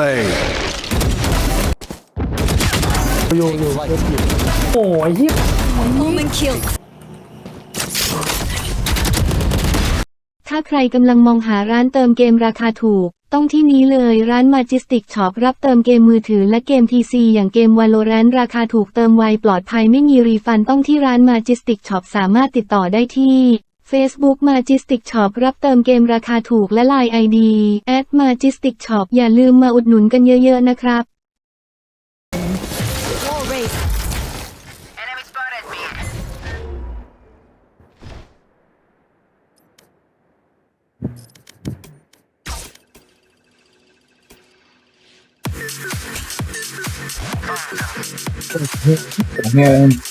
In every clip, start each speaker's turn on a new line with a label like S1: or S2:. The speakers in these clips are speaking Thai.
S1: play.
S2: อยู่อยู่เอฟอยู่โอ้ยเหี้ย
S3: Omen kill.
S4: ถ้าใครกำลังมองหาร้านเติมเกมราคาถูก ต้องที่นี้เลยร้าน Majestic Shop รับเติมเกมมือถือและเกม PC อย่างเกม Valorant ราคาถูกเติมไวปลอดภัยไม่มีรีฟันต้องที่ร้าน Majestic Shop สามารถติดต่อได้ที่ Facebook Majestic Shop รับเติมเกมราคาถูกและ Line ID at @Majestic Shop อย่าลืมมาอุดหนุนกันเยอะๆนะครับ
S3: Wall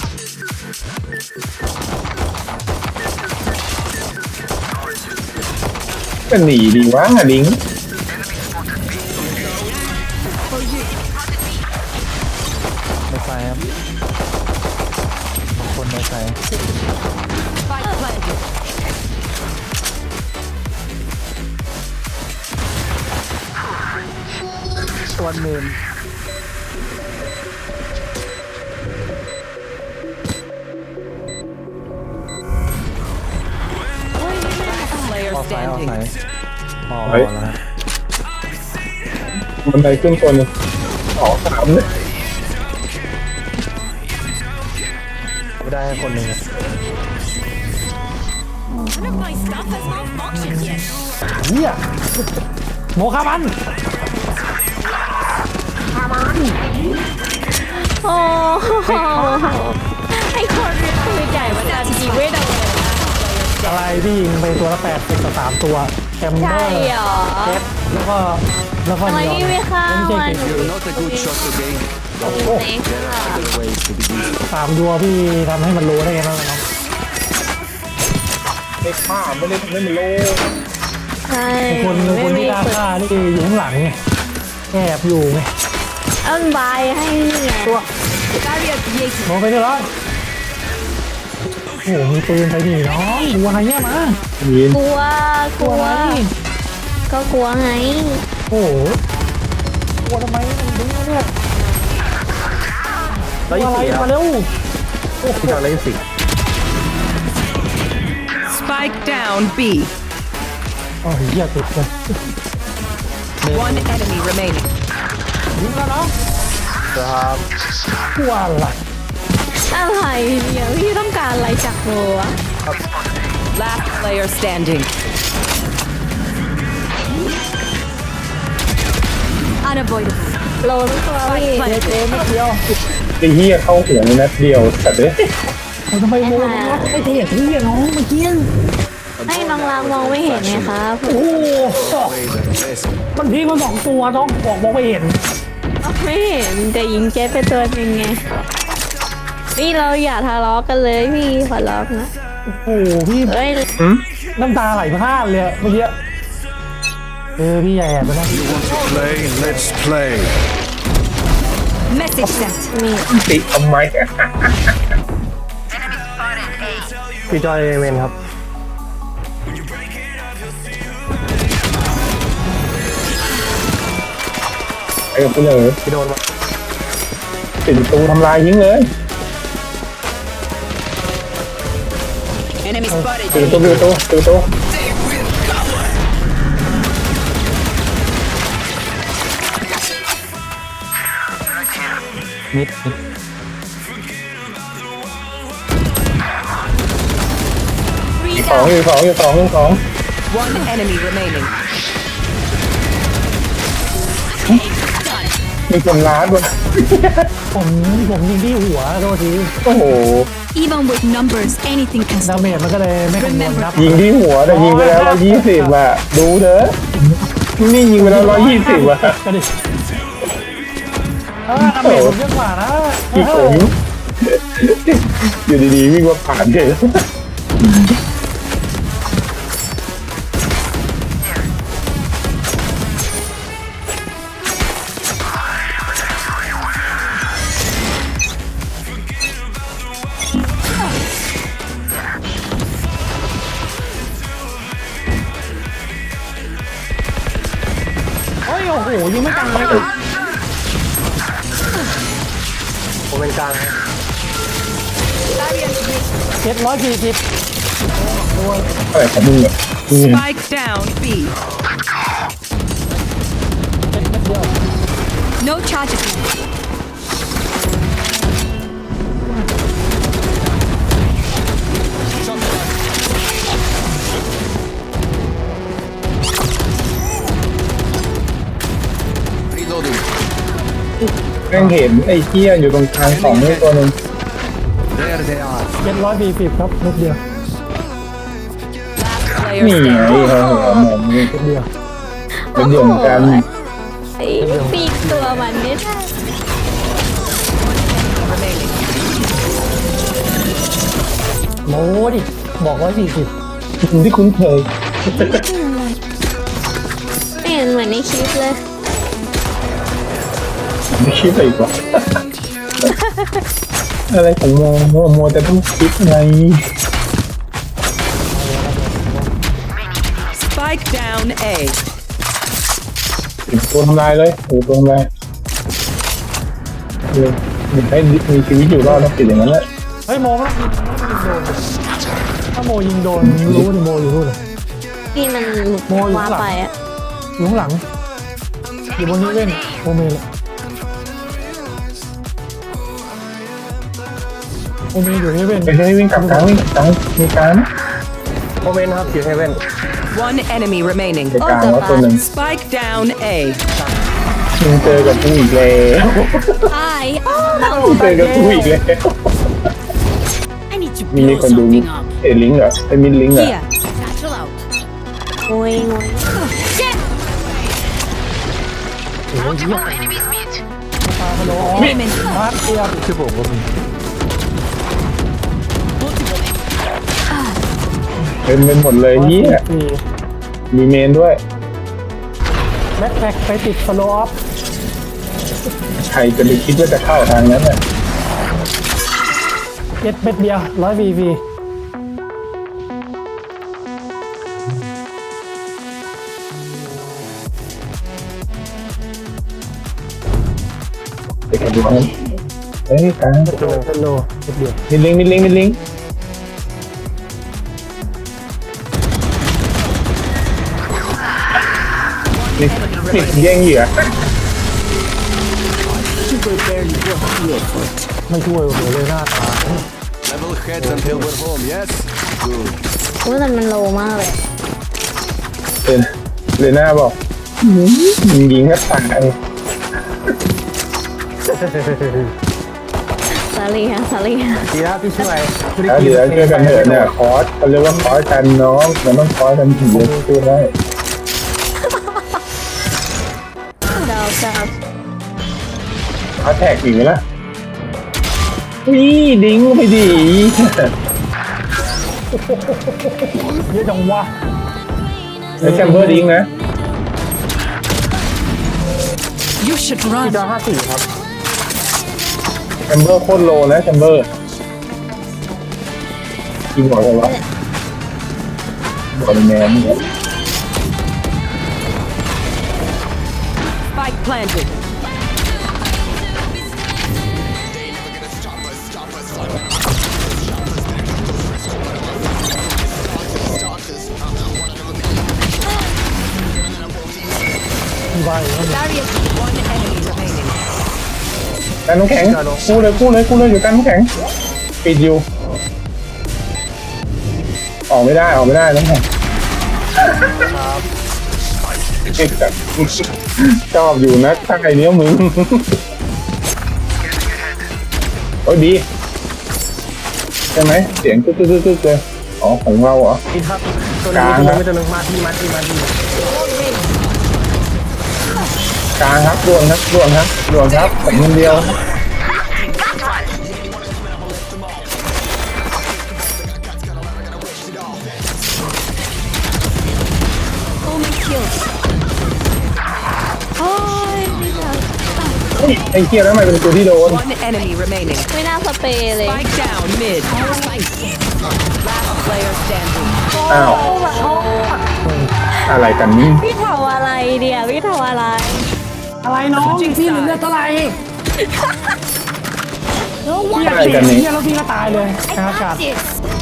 S3: raised.
S5: Enemy spotted me.
S6: เนี่ยก็หนีดีวะลิง
S2: ในไฟครับบางคนในไฟ
S3: Spike planted.
S2: ตัวหนึ่ง
S6: เฮ้ย
S2: แล้วนะ
S6: บันไดขึ้นคนหนึ่งสองสามเลย
S2: ไม่ได้คนหนึ่งอะ
S3: None of my stuff has malfunctioned yet.
S2: เหี้ยโมคามัน
S7: โอ้โหไอ้คนปืนใหญ่มันดันยิงไม่โดน
S2: อะไรพี่ยิงไปตัวละแปดสิบต่อสามตัว แคมเบอ
S7: ใช่
S2: ร์
S7: เหรอ
S2: เจ็ดแล้วก็แล้วก็
S7: ทำไม
S2: นีออน
S7: ไม่ฆ่า
S2: ไม่ใช่
S7: มัน
S2: เกม
S1: You're not a good shot today.
S7: ไหนค่ะ
S1: Other ways to be useful.
S2: สามตัวพี่ทำให้มันรู้ได้ไงบ้างน้อง
S6: ไม่ฆ่าไม่ได้ไม่มันโล
S7: ใช่
S2: คนคนที่ด้าฆ่านี่อยู่ข้างหลังไงแอบอยู่ไง
S7: เอามันบายให้นี่ไง
S3: Barrier created.
S2: มองไปเถอะร้อนโอ้โหมีปืนไปดิน้องกลัวอะไรเนี่ยมา
S6: ยิน
S7: กลัวกลัว ก็กลัวไง
S2: โอ้โหกลัวทำไมมันดึงมาเนี่ยกลัวอะไรมาเร็วโอ้โหอะไรสิ
S3: Spike down B.
S2: โอ้ยเหี้ยติดเลย
S3: One enemy remaining.
S2: ยิงแล้วน้องครับกลัวอะไร
S7: อะไรเนี่ยพี่ต้องการอะไรจากโบวะ
S3: Last player standing. Unavoidable.
S7: โลทุกตัวพี่
S2: เจ๊เจ๊ไม่เดียว
S6: ไอ้เหี้ยเข้าหัวในนัดเดียวแต่เด้
S2: โอ้ยทำไมโมงวะไอ้เจ๊เหี้ยน้องเมื่อกี้
S7: ให้น้องรางมองไม่เห็นไงครับ
S2: โอ้โห
S1: Play the best.
S2: มันพีมาสองตัวน้องบอกมองไม่เห็น
S7: ไม่เห็นแต่ยิงเจ็ตไปตัวหนึงไง นี่เราอย่าทะเลาะกันเลยพี่ขอร้องนะ
S2: โอ้โหพี่
S7: เอ้ย
S2: น้ำตาไหลพรากเลยอะเมื่อกี้เออพี่ใหญ่แอบไปนะ
S1: You want to play? Let's play.
S3: Message sent.
S6: ติทำไม
S2: พี่จอยเวนครับ
S6: ไอ้กับกูเลย
S2: พี่โดนมา
S6: ปิดประตูทำลายยิงเลย
S3: Enemy spotted.
S6: ปิดประตูปิดประตูปิดประตู
S2: มิดมิด
S3: Three
S6: สอง
S3: down.
S6: อยู่สองอยู่สองอยู่สอง
S3: One enemy remaining.
S6: มีคนล้าดด้วย
S2: ผมผมยิงที่หัวโทษที
S6: โอ้โห
S3: Even with numbers, anything can
S2: ดาเมจมันก็เลยไม่คำนวณครับ
S6: ยิงที่หัวแต่ยิงไปแล้วร้อยยี่สิบอะ ดูเถอะนี่ยิงไปแล้วร้อยยี่สิบอะ
S2: ก็ดิเออดาเมจผมเยอะกว่านะ
S6: กี่ขมอยู่ดีๆวิ่งมาผ่านเฉย
S2: สี่สิบ
S6: อะไรของมึงเนี่ยมึง
S3: Spike down B. No charges left.
S1: Reloading.
S6: แม่งเห็นไอ้เหี้ยอยู่ตรงกลางสองนี่ตัวหนึง
S1: There they are.
S2: เจ็ดร้อยสี่สิบครับนิดเดียว
S3: Player
S6: นี่ไง
S3: standing.
S6: เขาหัวหมองนี่
S2: นิดเดียว
S6: เป็นเดียวเหมือนกัน
S7: ไอ้ปีกตัวมันไม่ได้
S2: โมดิ บอกร้อยสี่สิบ
S6: ที่คุ้นเคย
S7: ไม่เห็นเหมือนในคลิปเลย
S6: ไม่คิดอะไรอีกวะ อะไรของโมโมโมแต่ต้องคิดไง
S3: Spike down A.
S6: ตัวทำลายเลยโอ้ตัวทำลายเออมันให้มีชีวิตอยู่รอดต้องติดอย่างนั้นแหละ
S2: เฮ้ยโมไม่ต้องยิงถ้าโมยิงโดนรู้ดิโมอยู่รู้เลย
S7: นี่มันหลุด
S2: โมอยู่
S7: มา
S2: ข้างหลัง
S7: ไปอะ
S2: อยู่ข้างหลัง อยู่บนนี้เล่นโมเมล โมเมลอยู่ที่เว่น
S6: ไปเลยวิ่งกลับกลางวิ่งกลับกลางมีกลาง
S2: โมเมลนะครับอยู่เฮเว่น
S3: One enemy remaining.
S6: ไปกลางแล้วตัวหนึ่ง
S3: Spike down A.
S6: มึงเจอกับกูอีกแล้ว
S7: I
S6: มึงเจอกับกูอีกแล้ว
S3: I need to
S6: มีคนดูเอ็ลิงก์เหรอไอ้มินลิงก์เหรอ
S3: Here. Satchel out.
S7: โวยโวย
S5: Multiple enemies mid.
S2: มาร์คเตียร์คือผมก็มี
S6: เต็มไปหมดเลยเฮีย
S2: สี่
S6: มีเมนด้วย
S2: แบ็คแพ็คไปติดสโลออฟ
S6: ใครจะไปคิดว่าจะเข้าทางนั้นน่ะ
S2: เจ็ดเม็ดเดียวร้อยวีวี
S6: ไปกันดูนั้นเฮ้ยกลาง
S2: สโลสโลเม็ดเดียว
S6: มินลิงก์มินลิงก์มินลิง แย่งเหยื่อ
S2: ไม่ช่วยโอ้โหเลยหน้าตา
S1: Level heads until we're home, yes? Good.
S7: รู้แต่มันโลมากเลย
S6: เป็นเลน่าบอกยิงยิงก็ตาย
S7: สาลีฮะสาลีฮะ
S2: ดีแล้วที่ช่วย
S6: ถ้าเหลือช่วยกันเถอะเนี่ยคอร์สเขาเรียกว่าคอร์สกันน้องมันต้องคอร์สกันถึงจะช่วยได้
S7: ดาวดาว
S6: คอร์สแท็กอีกไหมล่ะนี่ดิ้งไปดิ
S2: เยอะจังวะ
S6: ไอ้แชมเบอร์ดิ้งนะ
S3: You should run.
S2: จอห้าสี่ครับ
S6: แชมเบอร์โคตรโลนะแชมเบอร์กินหัวเลยวะหัวแมนเนี่ย
S3: Spike planted.
S2: มีใบแล้ว
S3: Barrier. One enemy remaining.
S6: กันน้ำแข็งกู้เลยกู้เลยกู้เลยอยู่กันน้ำแข็งปิดอยู่ออกไม่ได้ ออกไม่ได้น้ำแข็ง ชอบอยู่นะถ้างไอ้เนี้ยมึง โอ้ยดี ใช่ไหม เสียงตึ๊ดตึ๊ดตึ๊ดตึ๊ดเลยอ๋อ ของเราเหรอ
S2: นี่ครับตัว
S6: กลาง
S2: นี้ไม่ตัวนึงมาที่มาที่มาที่
S6: กลางครับด่วนครับด่วนครับด่วนครับผมคนเดียว
S7: ไอ้
S6: เกียร์แล้วทำไมเป็นตัวที่โดน
S3: One enemy remaining.
S7: ไม่น่าสเปรย์เลย
S3: Spike down mid. Last player standing.
S6: อ้าว อะไรกันนี่
S7: พี่ทำอะไรเดียวพี่ทำอะไร
S2: อะไรน้องพี่เหลือเท่าไหร่
S3: No
S2: พี่
S3: one
S6: อะไรกันนี่
S2: เนี่ยแล้วพี่ก็ตายเลยกลางอากาศ
S3: this.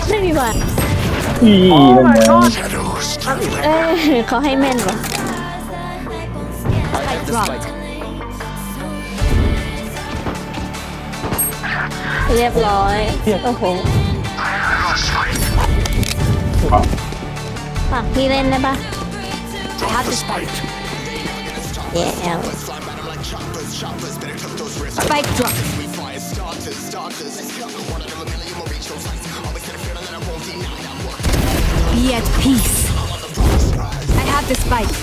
S7: ไม่มีวัน
S6: อีลงมา
S7: เอ้ยเขาให้แม่นวะ
S1: I have the spike.
S7: เรียบร้อยโอ้โหฝากพี่เล่นได้ปะ
S3: I have the spike.
S7: แย่แล้ว
S3: Spike drop. Be at peace. I have the spike.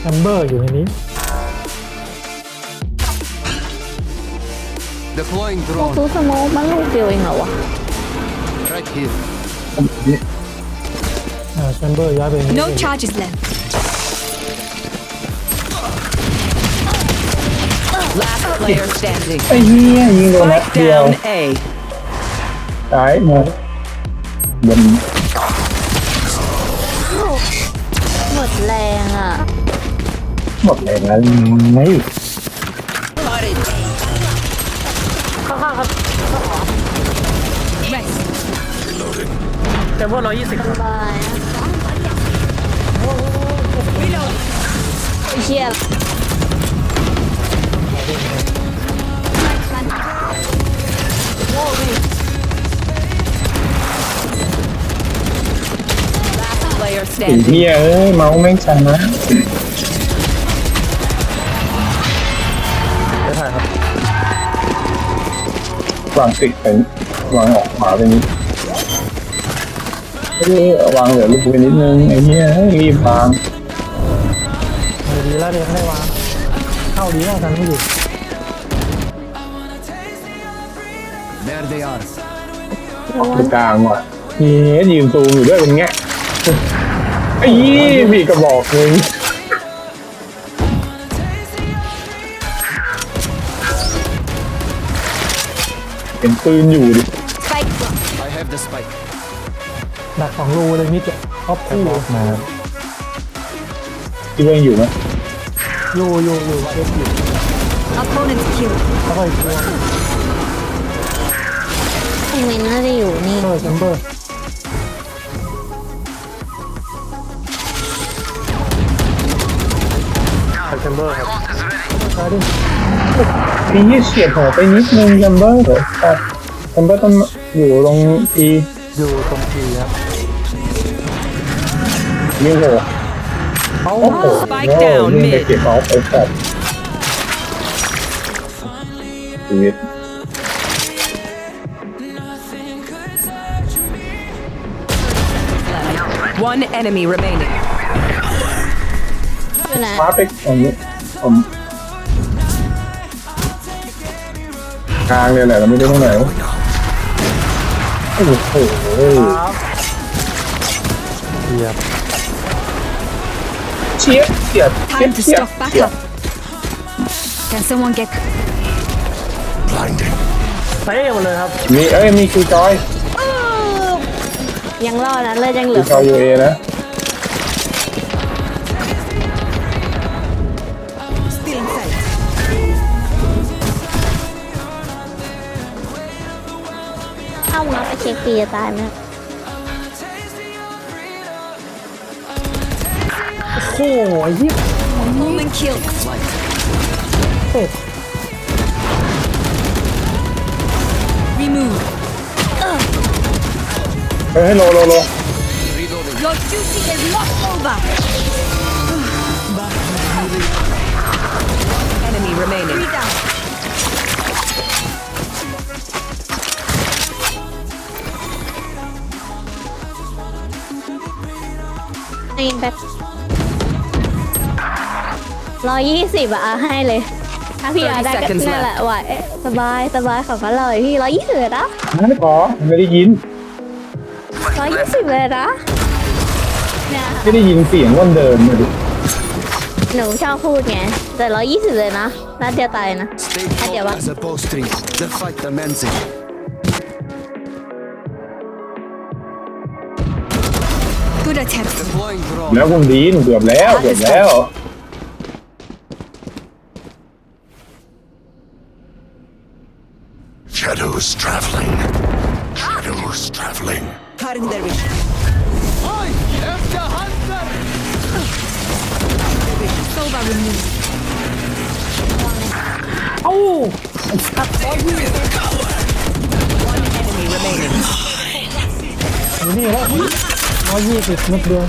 S2: แชมเบอร์อยู่ในนี้
S1: Deploying
S7: ซื้
S1: drone.
S7: อสโมกมันลูกเดียวเองเหรอวะ
S1: Right here.
S2: อ่าแชมเบอร์ย้ายไปนี่
S3: No charges left.
S8: Last player standing.
S6: ไอ้เหี้ยยิงโดนนัด
S8: Spike
S6: เดียว
S8: down A.
S6: ตายหมดบน
S7: หม แช
S2: มเบอร์ร้อยยี่สิบ
S7: บายเชีย
S8: Player
S6: ไอ้
S8: standing.
S6: เหี้ยเอ้ยเมาส์แม่งชันนะ
S2: ไม่ใช่ครับ
S6: วางติดไปวางออกขวาไปนิด เอ้ยวางเหลือลูกไปนิดนึงไอ้เหี้ยเฮ้ยรีบวาง
S2: มือดีแล้วเดี๋ยวไม่ได้วางเข้าดีแล้วกันไม่อยู่
S1: There they are.
S6: ตรงกลางว่ะมีเนสยืนซูมอยู่ด้วยเป็นไงไอ้ยี่พี่กระบอกเลยเห็นปืนอยู่ดิ
S3: Spike drop.
S1: I have the spike.
S2: ดักสองรูเลยมิดอะครอบคู่
S6: มาที่ว่ายังอยู่ไหม
S2: อยู่อยู่อยู่เอฟอยู่
S3: Opponent killed.
S2: แล้วก็อีกตัว
S7: ไอเมนน่าจะอยู่นี่
S2: เออแชมเบอร์แชมเบอร์ครับใช่ดิ
S6: พี่ยี่เฉียดหัวไปนิดนึงจัมเบอร์เหรอแต่จัมเบอร์ต้องอยู่ตรงที
S2: อยู่ตรงทีครับ
S6: นี่โห
S2: เขา
S6: โอ้โห
S8: Spike down
S6: นี่ไป
S8: mid
S6: เก็บเอาไปสัตว์ชีวิต
S8: One enemy remaining.
S7: อยู่นะ
S6: ฟ้าไปผมผมกลางเลยแหละเราไม่ได้ตรงไหนโอ้โห
S2: ครับเทียบ
S6: เชียบเฉียดเฉีย
S3: Time
S6: บ
S3: to
S6: เฉียบ
S3: stock back
S6: เฉียบ
S3: up. Can someone get
S2: เซ่หมดเลยครับ
S6: มีเอ้ยมีคิวจอย
S7: ยังรอดนะเลือดยังเหลื
S6: คิ
S7: อ
S6: วจอยยูเอนะ
S3: still in sight?
S7: เข้ามาไปเช็คปีจะตายไหม
S2: โอ้โหยี่
S3: Moment killed.
S2: เอ็ด
S3: Remove.
S6: เฮ้ยโลโลโล
S1: Reloading.
S3: Your duty is not over.
S8: Enemy remaining.
S3: Three down.
S7: ในแบบ ร้อยยี่สิบอะให้เลย ถ้าพี่อยากได้ก็
S8: seconds
S7: นั่นแหละไหวสบายสบายขอก็เลยพี่ร้อยยี่สิบเลยนะ
S6: ไม่พอไม่ได้ยิน
S7: ร้อยยี่สิบเลยนะเนี่ย
S6: ไม่ได้ยินเสียงวันเดิมเลยดิ
S7: หนูชอบพูดไงแต่ร้อยยี่สิบเลยนะน่าจะตายนะ
S1: Stay
S7: Ah, yeah,
S1: focused
S7: what?
S1: as a bowstring. The fight commencing.
S3: Good attempt.
S1: Deploying drone.
S6: แล้วคุณดีนเกือบแล้วเกือบแล้ว
S2: ร้อยยี่สิบนัดเดียว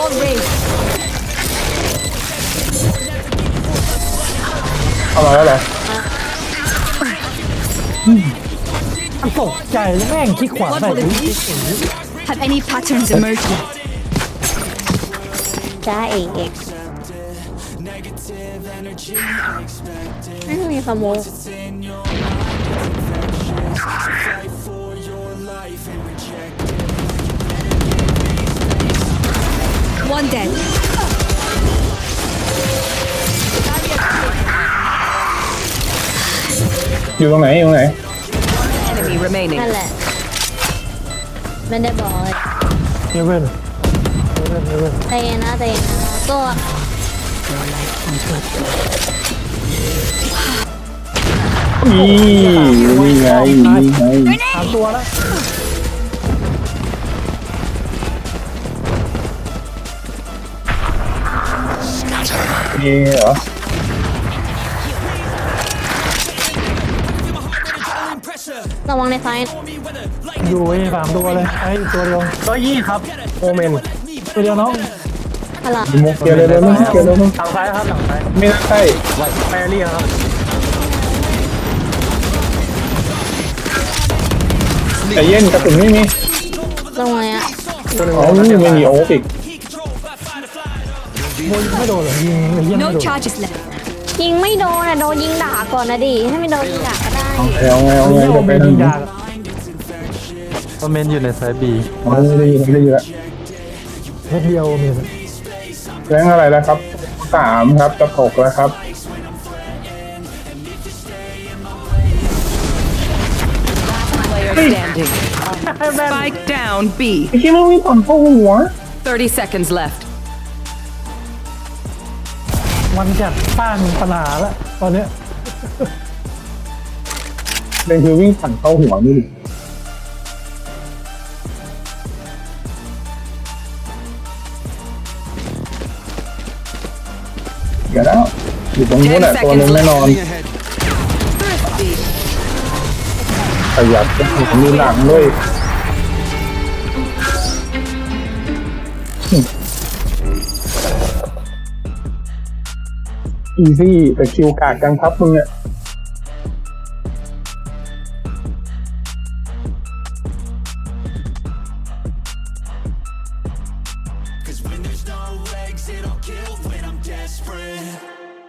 S3: All raised.
S6: เอามาแล้วเหรอ
S2: มันตกใจแล้วแม่งคลิกขวาใส่กู
S3: Have any patterns emerged yet?
S7: จ้าเอกเอกไม่มีขโมย
S3: One dead.
S6: อยู่ตรงไหนอยู่ตรงไหน
S8: Enemy remaining.
S7: นั่นแหละไม่ได้บอกเลย
S2: เฮเว่นเฮเว่นเฮเว่น
S7: ใจเย็นนะใจเย็นนะก็
S6: นี่นี่ไงนี่ไง
S2: สามตัวแล้ว
S6: นี่เหรอ
S7: ระวังในไฟ
S2: อยู่ไอ้สามตัวเลยไอ้ตัวเดียวร้อยยี่ครับโมเมนตัวเดียวน้อง
S7: พลัง
S6: มุกเกียร์เลยเลยมั้งเกียร์เลยมั้ง
S2: หลังซ้ายครับหลังซ้าย
S6: ไม่น่าใช่
S2: แมรี่ครับ
S6: แต่เย็นกระสุนไม่มี
S7: ตรงไหนอะ
S6: อ๋อไม่มีโอ๊กอีก
S2: โมยไม่โดนเหรอยิงไอ้เหี้ยไม่
S3: No
S2: โดน
S3: charges left.
S7: ยิงไม่โดนอะโดนยิงด่าก่อนนะดิถ้าไม่โดนยิงด่าก็ได้
S6: เอาไงเอาไง
S2: ไอ้เหี้ย
S6: จะ
S2: โอ
S6: ไป
S2: เมน
S6: ทาง
S2: ยิง
S6: ไหน
S2: ยาก
S9: คอมเมนต์อยู่ในสายบี
S6: อ๋อไม่ได้ยินไม่ได้ยินแล้ว
S2: เฮ็ดเดียวโอเมน
S6: แรงอะไรแล้วครับสามครับจะหกแล้วครับ
S8: Player standing. Spike down B.
S6: ไอ้ที่มันมีความเข้าหัว
S8: 30 seconds left.
S2: มันจะสร้างปัญหาแล้วตอนเนี้ย
S6: เป็นคือวิ่งผ่านเข้าหัวนี่ดิเดี๋ยวแล้วอยู่ตรงนู้นแหละตัวนึงแน่นอน
S1: Moving ahead.
S6: ขยับมีหลังด้วย อีซี่แต่คิวกากกันครับมึง
S10: อะ